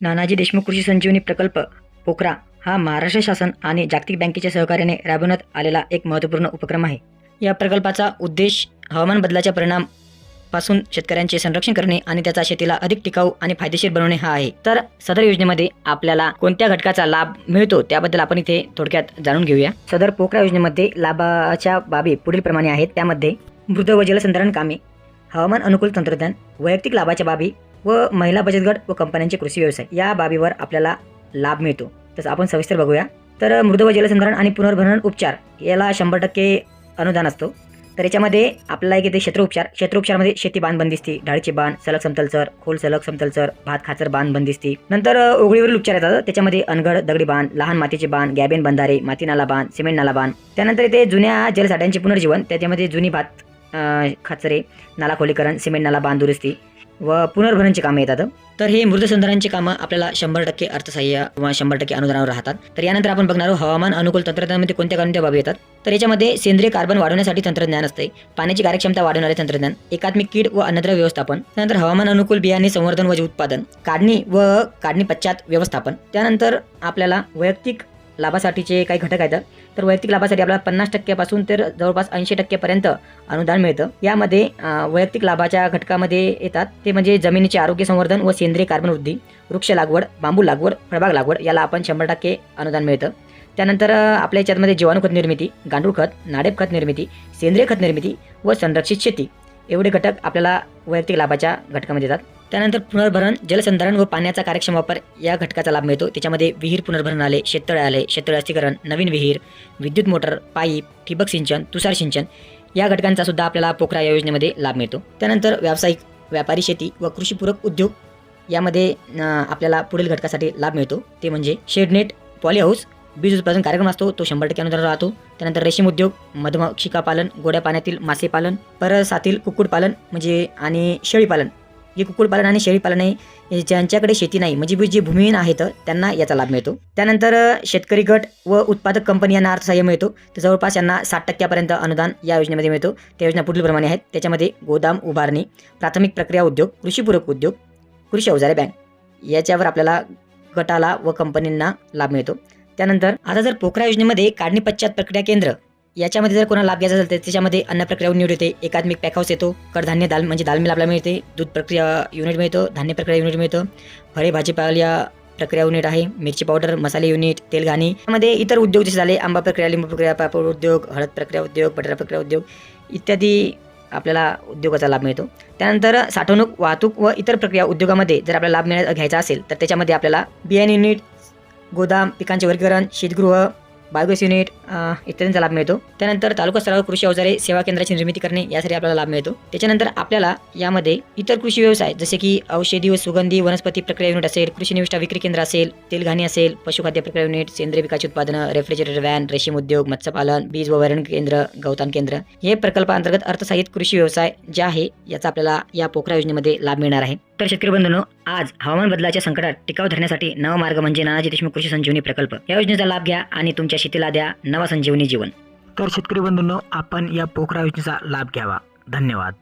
नानाजी देशमुख कृषी संजीवनी प्रकल्प पोखरा हा महाराष्ट्र शासन आणि जागतिक बँकेच्या सहकार्याने राबवण्यात आलेला एक महत्त्वपूर्ण उपक्रम आहे. या प्रकल्पाचा उद्देश हवामान बदलाच्या परिणामपासून शेतकऱ्यांचे संरक्षण करणे आणि त्याचा शेतीला अधिक टिकाऊ आणि फायदेशीर बनवणे हा आहे. तर सदर योजनेमध्ये आपल्याला कोणत्या घटकाचा लाभ मिळतो त्याबद्दल आपण इथे थोडक्यात जाणून घेऊया. सदर पोखरा योजनेमध्ये लाभाच्या बाबी पुढील प्रमाणे आहेत. त्यामध्ये मृद व जलसंधारण कामे हवामान अनुकूल तंत्रज्ञान वैयक्तिक लाभाच्या बाबी व महिला बचत गट व कंपन्यांचे कृषी व्यवसाय या बाबीवर आपल्याला लाभ मिळतो. तसं आपण सविस्तर बघूया. तर मृद व जलसंधारण आणि पुनर्भरण उपचार याला शंभर टक्के अनुदान असतो. तर याच्यामध्ये आपल्याला एक येते क्षेत्रोपचार क्षेत्रोपचारमध्ये शेती बांध बंदिस्ती ढाळीचे बाण सलग समतलचर खोल सलग समतलचर भात खाचर बांध बंदिस्ती नंतर ओघळीवरील उपचार येतात. त्याच्यामध्ये अनगड दगडी बांध लहान मातीचे बांध गॅबेन बंधारे माती नाला बांध सिमेंट नाला बांध त्यानंतर इथे जुन्या जलसाठ्यांचे पुनर्जीवन. त्याच्यामध्ये जुनी भात खाचरे नाला खोलीकरण सिमेंट नाला बांध दुरुस्ती व पुनर्भरणची कामं येतात. तर हे मृदसंधारणांची कामं आपल्याला शंभर टक्के अर्थसहाय्य किंवा शंभर टक्के अनुदानावर राहतात. तर यानंतर आपण बघणार आहोत हवामान अनुकूल तंत्रज्ञानामध्ये कोणत्या कोणत्या बाबी येतात. तर याच्यामध्ये सेंद्रिय कार्बन वाढवण्यासाठी तंत्रज्ञान असते. पाण्याची कार्यक्षमता वाढवणारे तंत्रज्ञान एकात्मिक कीड व अन्नद्र व्यवस्थापन त्यानंतर हवामान अनुकूल बियाणे संवर्धन व उत्पादन काढणी व काढणी पश्चात व्यवस्थापन त्यानंतर आपल्याला वैयक्तिक लाभासाठीचे काही घटक आहेत. तर वैयक्तिक लाभासाठी आपल्याला पन्नास टक्क्यापासून तर जवळपास ऐंशी टक्केपर्यंत अनुदान मिळतं. यामध्ये वैयक्तिक लाभाच्या घटकामध्ये येतात. ते म्हणजे जमिनीचे आरोग्य संवर्धन व सेंद्रिय कार्बन वृद्धी वृक्ष लागवड बांबू लागवड फळबाग लागवड याला आपण शंभर टक्के अनुदान मिळतं. त्यानंतर आपल्या याच्यामध्ये जीवाणू खत निर्मिती गांडूळ खत नाडेप खत निर्मिती सेंद्रिय खत निर्मिती व संरक्षित शेती. एवढे घटक आपल्याला वैयक्तिक लाभाच्या घटकामध्ये येतात. त्यानंतर पुनर्भरण जलसंधारण व पाण्याचा कार्यक्षम वापर या घटकाचा लाभ मिळतो. त्याच्यामध्ये विहीर पुनर्भरण आले शेततळे आले शेततळे अस्थिकरण नवीन विहीर विद्युत मोटर पाईप ठिबक सिंचन तुषार सिंचन या घटकांचा सुद्धा आपल्याला पोखरा या योजनेमध्ये लाभ मिळतो. त्यानंतर व्यावसायिक व्यापारी शेती व कृषीपूरक उद्योग यामध्ये आपल्याला पुढील घटकासाठी लाभ मिळतो. ते म्हणजे शेडनेट पॉली हाऊस बीज उत्पादन कार्यक्रम असतो तो शंभर टक्के अनुदान राहतो. त्यानंतर रेशीम उद्योग मधमाक्षिका पालन गोड्या पाण्यातील मासे पालन परसातील कुक्कुटपालन म्हणजे आणि शेळीपालन हे कुक्कुटपालन आणि शेळीपालन आहे ज्यांच्याकडे शेती नाही म्हणजे जे भूमिहीन आहेत त्यांना याचा लाभ मिळतो. त्यानंतर शेतकरी गट व उत्पादक कंपनी यांना अर्थसहाय्य मिळतो. तर जवळपास यांना साठ टक्क्यापर्यंत अनुदान या योजनेमध्ये मिळतो. त्या योजना पुढीलप्रमाणे आहेत. त्याच्यामध्ये गोदाम उभारणी प्राथमिक प्रक्रिया उद्योग कृषीपूरक उद्योग कृषी अवजारे बँक याच्यावर आपल्याला गटाला व कंपनींना लाभ मिळतो. त्यानंतर आता जर पोखरा योजनेमध्ये काढणी पश्चात प्रक्रिया केंद्र याच्यामध्ये जर कोणाला लाभ घ्यायचा असेल तर त्याच्यामध्ये अन्न प्रक्रिया युनिट येते एकात्मिक पॅक हाऊस येतो कडधान्य दाल म्हणजे दाल मिल आपल्याला मिळते दूध प्रक्रिया युनिट मिळतो धान्य प्रक्रिया युनिट मिळतं फळे भाजीपाला प्रक्रिया युनिट आहे मिरची पावडर मसाले युनिट तेल घाणी. यामध्ये इतर उद्योग जसे झाले आंबा प्रक्रिया लिंबू प्रक्रिया पापड उद्योग हळद प्रक्रिया उद्योग बटाटा प्रक्रिया उद्योग इत्यादी आपल्याला उद्योगाचा लाभ मिळतो. त्यानंतर साठवणूक वाहतूक व इतर प्रक्रिया उद्योगामध्ये जर आपल्याला लाभ मिळा घ्यायचा असेल तर त्याच्यामध्ये आपल्याला बियाणे युनिट गोदाम पिकांचे वर्गीकरण शीतगृह बायोगॅस युनिट इत्यादींचा लाभ मिळतो. त्यानंतर तालुका स्तरावर कृषी अवजारे सेवा केंद्राची निर्मिती करणे यासाठी आपल्याला लाभ मिळतो. त्याच्यानंतर आपल्याला यामध्ये इतर कृषी व्यवसाय जसे की औषधी व सुगंधी वनस्पती प्रक्रिया युनिट असेल कृषी निविष्ठा विक्री केंद्र असेल तेलघाणी असेल पशुखाद्य प्रक्रिया युनिट सेंद्रिय पिकाची उत्पादनं रेफ्रिजरेटर व्हॅन रेशीम उद्योग मत्स्यपालन बीज व वरण केंद्र गवतान केंद्र हे प्रकल्पांतर्गत अर्थसहाय्यित कृषी व्यवसाय जे आहे याचा आपल्याला या पोखरा योजनेमध्ये लाभ मिळणार आहे. तर शेतकरी बंधूंनो आज हवामान बदलाच्या संकटात टिकाव धरण्यासाठी नवा मार्ग म्हणजे नानाजी देशमुख कृषी संजीवनी प्रकल्प. या योजनेचा लाभ घ्या आणि तुमच्या शेतीला द्या नवा संजीवनी जीवन. तर शेतकरी बंधूंनो आपण या पोखरा योजनेचा लाभ घ्यावा. धन्यवाद.